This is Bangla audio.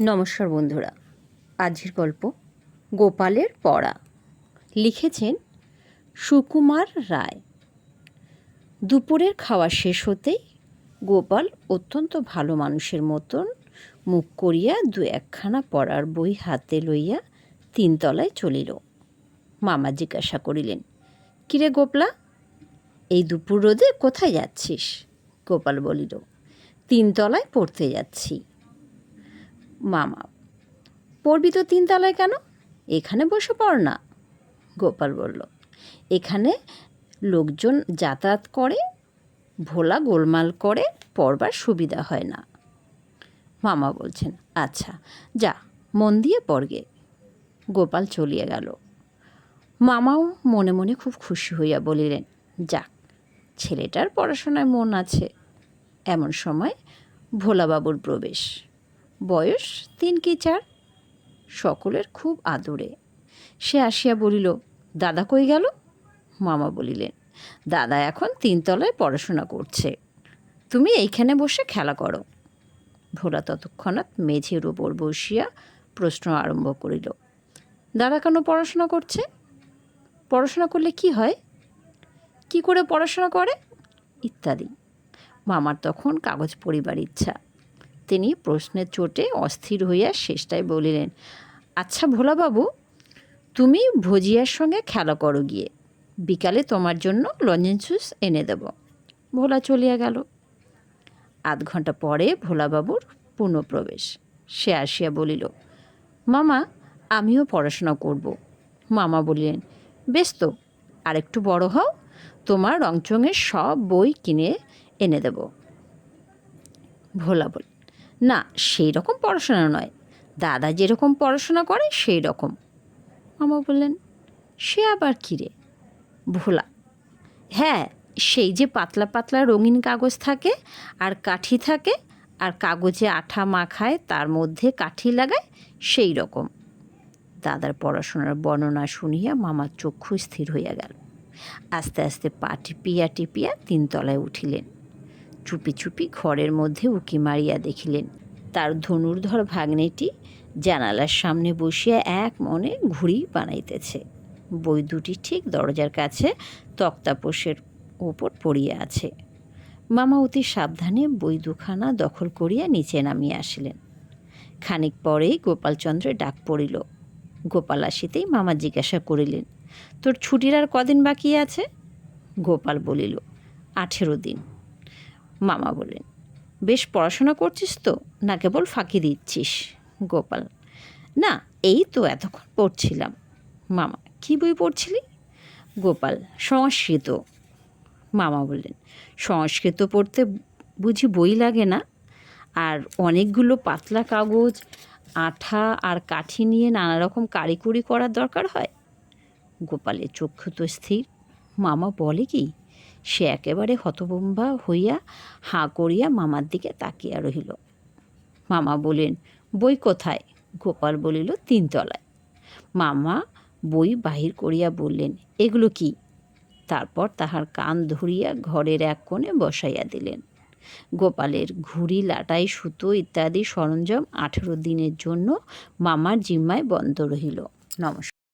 নমস্কার বন্ধুরা, আজকের গল্প গোপালের পড়া। লিখেছেন সুকুমার রায়। দুপুরের খাওয়া শেষ হতেই গোপাল অত্যন্ত ভালো মানুষের মতন মুখ করিয়া দু একখানা পড়ার বই হাতে লইয়া তিনতলায় চলিল। মামা জিজ্ঞাসা করিলেন, কিরে গোপলা, এই দুপুর রোদে কোথায় যাচ্ছিস? গোপাল বলিল, তিনতলায় পড়তে যাচ্ছি। মামা। পড়বি তো তিনতলায় কেন? এখানে বসে পড় না, গোপাল বলল। এখানে লোকজন যাতায়াত করে, ভোলা গোলমাল করে পড়বার সুবিধা হয় না। মামা বলছেন আচ্ছা যা, মন দিয়ে পড়গে গোপাল চলিয়া গেল। মামাও মনে মনে খুব খুশি হইয়া বলিলেন, যাক, ছেলেটার পড়াশোনায় মন আছে। এমন সময় ভোলাবাবুর প্রবেশ। বয়স তিন কি চার? সকলের খুব আদরে। সে আসিয়া বলিল, দাদা কই গেল? মামা বলিলেন, দাদা এখন তিনতলায় পড়াশোনা করছে। তুমি এইখানে বসে খেলা করো। ভোলা ততক্ষণাৎ মেঝের উপর বসিয়া প্রশ্ন আরম্ভ করিল, দাদা কেন পড়াশোনা করছে? পড়াশোনা করলে কি হয়? কি করে পড়াশোনা করে? ইত্যাদি। মামার তখন কাগজ পড়িবার ইচ্ছা। তিনি প্রশ্নের চোটে অস্থির হইয়া শেষটায় বলিলেন আচ্ছা ভোলাবাবু, তুমি ভজিয়ার সঙ্গে খেলা করো গিয়ে। বিকালে তোমার জন্য লঞ্চন জুস এনে দেব। ভোলা চলিয়া গেল। আধ ঘণ্টা পরে ভোলাবাবুর পুনঃপ্রবেশ। সে আসিয়া বলিল, মামা, আমিও পড়াশোনা করব। মামা বলিলেন, বেশ তো, আরেকটু বড় হও, তোমার রংচঙের সব বই কিনে এনে দেব। ভোলা বল না সেই রকম পড়াশোনা নয়। দাদা যেরকম পড়াশোনা করে সেই রকম মামা বললেন, সে আবার কী রে? ভোলা। হ্যাঁ সেই যে পাতলা পাতলা রঙিন কাগজ থাকে আর কাঠি থাকে আর কাগজে আঠা মাখায়, তার মধ্যে কাঠি লাগায় সেই রকম দাদার পড়াশোনার বর্ণনা শুনিয়া মামার চক্ষু স্থির হইয়া গেল। আস্তে আস্তে পা টিপিয়া টিপিয়া তিনতলায় উঠিলেন। চুপি চুপি ঘরের মধ্যে উকি মারিয়া দেখিলেন। তার ধনুর্ধর ভাগ্নেটি জানালার সামনে বসিয়া এক মনে ঘুড়ি বানাইতেছে। বই দুটি ঠিক দরজার কাছে তক্তাপোষের ওপর পড়িয়া আছে। মামা অতি সাবধানে বই দুখানা দখল করিয়া নিচে নামিয়া আসিলেন। খানিক পরেই গোপালচন্দ্রের ডাক পড়িল। গোপাল আসিতেই মামা জিজ্ঞাসা করিলেন, তোর ছুটির আর কদিন বাকি আছে? গোপাল বলিল, আঠেরো দিন। মামা বললেন, বেশ পড়াশোনা করছিস তো, না কেবল ফাঁকি দিচ্ছিস, গোপাল? না, এই তো এতক্ষণ পড়ছিলাম। মামা, কি বই পড়ছিলি? গোপাল, সংস্কৃত। মামা বললেন, সংস্কৃত পড়তে বুঝি বই লাগে না? আর অনেকগুলো পাতলা কাগজ, আঠা আর কাঠি নিয়ে নানা রকম কারিকুরি করার দরকার হয়? গোপালের চক্ষু তো স্থির, মামা বলে কি? সে একেবারে হতবম্বা হইয়া হাঁ করিয়া মামার দিকে তাকিয়া রহিল। মামা বলেন বই কোথায়? গোপাল বলিল তিনতলায় মামা বই বাহির করিয়া বললেন, এগুলো কি? তারপর তাহার কান ধরিয়া ঘরের এক কোণে বসাইয়া দিলেন। গোপালের ঘুড়ি, লাটাই, সুতো ইত্যাদি সরঞ্জাম আঠেরো দিনের জন্য মামার জিম্মায় বন্ধ রহিল। নমস্কার।